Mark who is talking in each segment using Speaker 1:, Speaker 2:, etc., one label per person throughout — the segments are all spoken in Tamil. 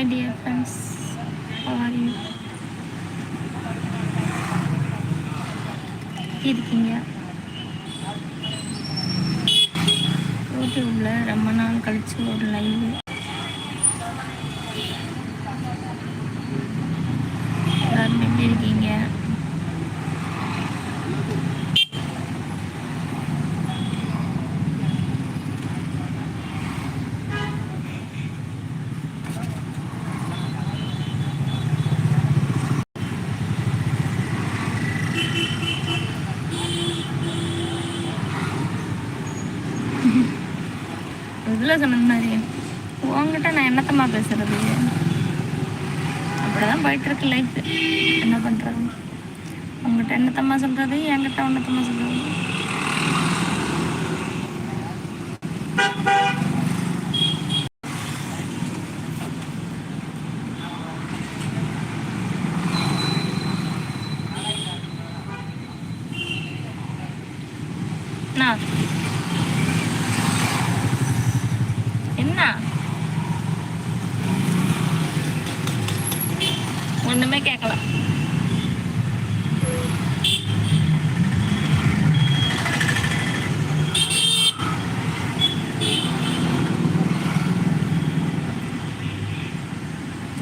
Speaker 1: Hi dear friends are you இருக்கீங்க. யூடியூப்ல ரொம்ப நாள் கழிச்சு ஒரு லைவ் எல்லாரும் எப்படி இருக்கீங்க இதில் சொன்ன மாதிரி. உங்ககிட்ட நான் என்னத்தம்மா பேசுறது? அப்படிதான் போயிட்டு இருக்கு லைஃப் என்ன பண்றது? உங்ககிட்ட என்னத்தம்மா சொல்றது? என்கிட்ட ஒன்னத்தம்மா சொல்றது என்ன ஒண்ணுமே கேட்கல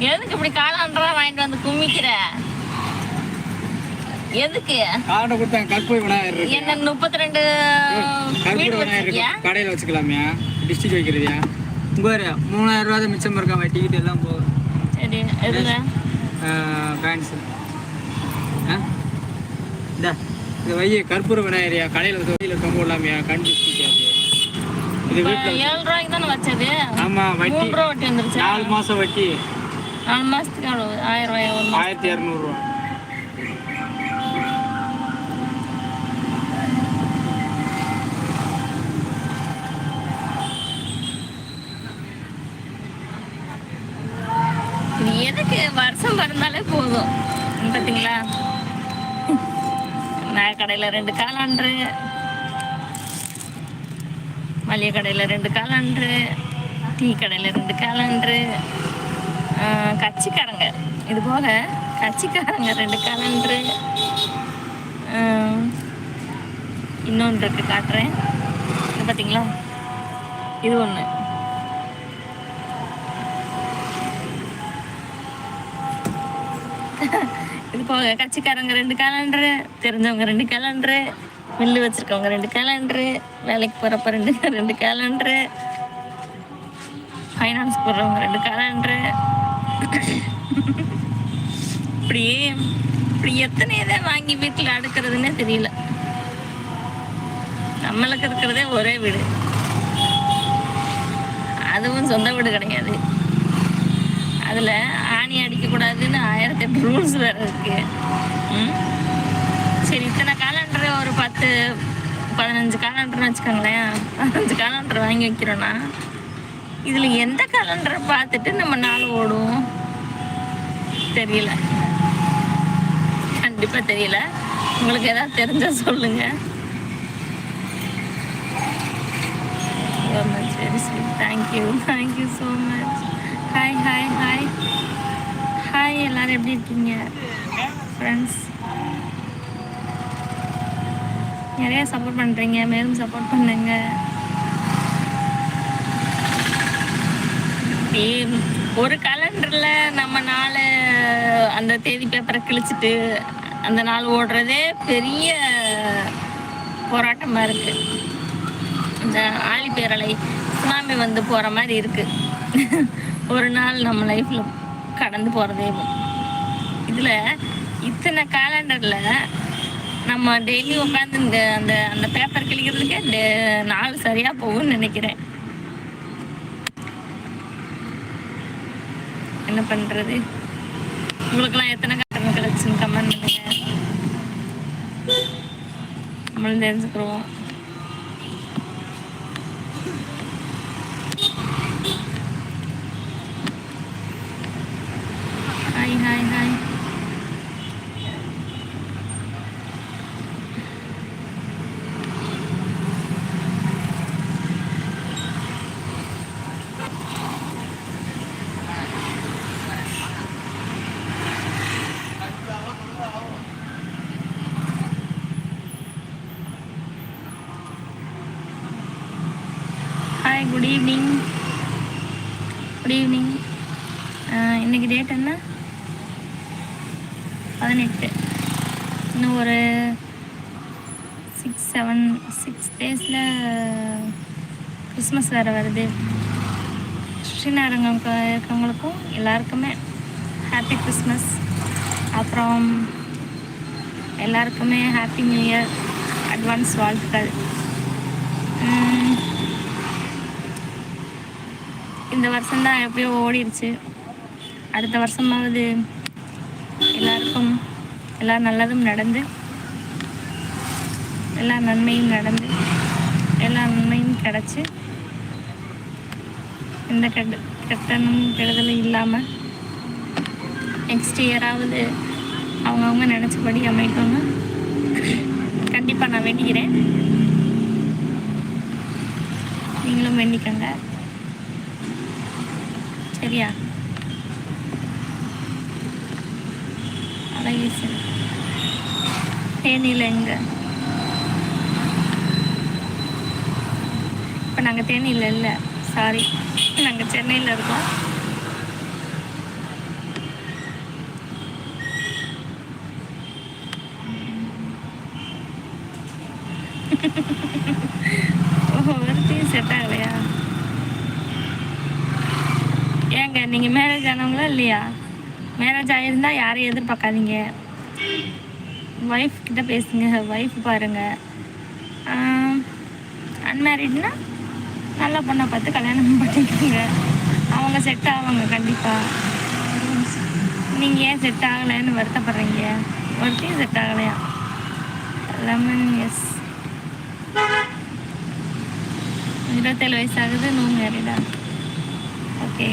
Speaker 1: எதுக்கு இப்படி காலாண்டா வாங்கிட்டு வந்து குமிக்கிற? எதுக்கு?
Speaker 2: கார்டை கொடுத்தாங்க கற்பூர விநாயகர்
Speaker 1: என்ன முப்பத்தி ரெண்டு
Speaker 2: கற்பூர
Speaker 1: வீடு
Speaker 2: விநாயகர் கடையில் வச்சுக்கலாமியா. டிஸ்ட்ரிக்ட் வைக்கிறதுயா? பாரு மூணாயிரம் ரூபா தான் மிச்சம் இருக்கா? டிக்கெட் எல்லாம் போகும். பேண்ட்ஸு ஆ இந்தா இது வை கற்பூர விநாயகரியா? கடையில் தொகையில் தொங்க விடலாமியா? கண் இது வீட்டில்
Speaker 1: ஏழு ரூபாய்க்கு தானே வச்சது?
Speaker 2: ஆமாம் வட்டி. நாலு மாதம் வட்டி.
Speaker 1: நாலு அவ்வளவு ஆயிரம் ரூபாய் ஒரு
Speaker 2: ஆயிரத்தி இரநூறுவா
Speaker 1: இது எதுக்கு வருஷம் பிறந்தாலே போதும். பார்த்தீங்களா நான் கடையில் ரெண்டு காலாண்டு. மளிகை கடையில் ரெண்டு காலாண்டு. டீ கடையில் ரெண்டு காலாண்டு. கட்சிக்காரங்க. இது போக கட்சிக்காரங்க ரெண்டு காலாண்டு. இன்னொன்று இருக்குது காட்டுறேன். இது பார்த்தீங்களா இது ஒன்று போக கட்சிக்காரங்க ரெண்டு கேலண்டரு தெரிஞ்சவங்க ரெண்டு கேலண்டரு மில்லு வச்சிருக்கவங்க ரெண்டு கேலண்டரு வேலைக்கு போகிறப்ப ரெண்டு ரெண்டு கேலண்டரு ஃபைனான்ஸ் போடுறவங்க ரெண்டு கேலண்டரு இப்படி இப்படி எத்தனை இதை வாங்கி வீட்டில் அடுக்கிறதுனே தெரியல. நம்மளுக்கு இருக்கிறதே ஒரே வீடு. அதுவும் சொந்த வீடு கிடையாது. அதில் ஆணி அடிக்கக்கூடாதுன்னு ஆயிரத்தி எட்டு ரூல்ஸ் வேறு இருக்கு. சரி இத்தனை காலண்டர் ஒரு பத்து பதினஞ்சு காலண்டர்னு வச்சுக்கோங்களேன். பதினஞ்சு காலண்டர் வாங்கி வைக்கிறோன்னா இதில் எந்த காலண்டரை பார்த்துட்டு நம்ம நாள் ஓடுவோம் தெரியல. கண்டிப்பாக தெரியல. உங்களுக்கு ஏதாவது தெரிஞ்சா சொல்லுங்க. Very sweet thank you thank you so much hi hi hi hi எல்லாரும் எப்படி இருக்கீங்க? ஃப்ரெண்ட்ஸ் நிறையா சப்போர்ட் பண்ணுறீங்க மேலும் சப்போர்ட் பண்ணுங்க. ஒரு கலண்டரில் நம்ம நாள் அந்த தேதி பேப்பரை கிழிச்சிட்டு அந்த நாள் ஓடுறதே பெரிய போராட்டமாக இருக்குது இந்த ஆழி பேரலை சுனாமி வந்து போகிற மாதிரி இருக்குது ஒரு நாள் நம்ம லைஃப்பில் கடந்து போகிறதே இதில் இத்தனை காலண்டரில் நம்ம டெய்லி உட்காந்து இந்த அந்த அந்த பேப்பர் கிழிக்கிறதுக்கே டே- நாள் சரியாக போகும்னு நினைக்கிறேன். என்ன பண்ணுறது உங்களுக்கெல்லாம் எத்தனை கட்டணம் கிடச்சுன்னு கமெண்ட் பண்ணுங்க. நம்மளும் தெரிஞ்சுக்கிறோம் hi hi hi good evening good evening இன்னைக்கு டேட் என்ன? பதினெட்டு. இன்னும் ஒரு சிக்ஸ் செவன் சிக்ஸ் டேஸில் கிறிஸ்மஸ் வேறு வருது. ஸ்ரீநகரங்க இருக்கவங்களுக்கும் எல்லாருக்குமே. ஹாப்பி கிறிஸ்மஸ் அப்புறம் எல்லாருக்குமே ஹாப்பி நியூ இயர் அட்வான்ஸ் வாழ்த்துக்கள். இந்த வருஷம் தான் எப்படியோ ஓடிடுச்சு. அடுத்த வருஷமாவது எல்லாருக்கும் எல்லா நல்லதும் நடந்து எல்லா நன்மையும் நடந்து எல்லா நன்மையும் கிடச்சி எந்த கெட்ட கெட்டனும் கெடுதலும் இல்லாமல் நெக்ஸ்ட் இயராவது அவங்கவுங்க நினச்சபடி அமைக்கணும் கண்டிப்பாக நான் வேண்டிக்கிறேன். நீங்களும் வேண்டிக்கங்க. சரியா? அழகேசன் தேனியில் எங்க? இப்போ நாங்கள் தேனியில் இல்லை. சாரி நாங்கள் சென்னையில் இருக்கோம். ஓஹோ ஒருத்தையும் செட் ஆகலையா? ஏங்க நீங்கள் மேரேஜ் ஆனவங்களா இல்லையா? மேரேஜ் ஆகியிருந்தா யாரையும் எதிர்பார்க்காதீங்க. ஒய்ஃப் கிட்ட பேசுங்க ஒய்ஃப் பாருங்க. அன்மேரிட்னா நல்ல பொண்ணை பார்த்து கல்யாணம் பண்ணிக்கோங்க. அவங்க செட் ஆவாங்க கண்டிப்பாக நீங்கள் ஏன் செட் ஆகலைன்னு வருத்தப்படுறீங்க? ஒருத்தையும் செட் ஆகலையா? லெமன் எஸ் இருபத்தேழு வயசு ஆகுது நோ மேரிடா ஓகே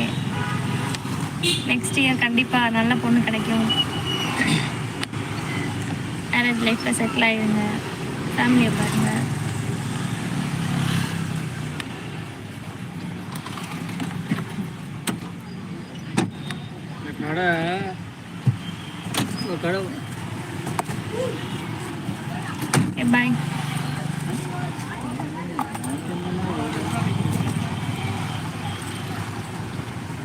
Speaker 1: நெக்ஸ்ட் இயர் கண்டிப்பாக நல்ல பொண்ணு கிடைக்கும். மேரேஜ் லைஃப்பில் செட்டில் ஆகிடுங்க ஃபேமிலியை பாருங்க.
Speaker 2: இந்த கடை ஒரு கடை
Speaker 1: பாய்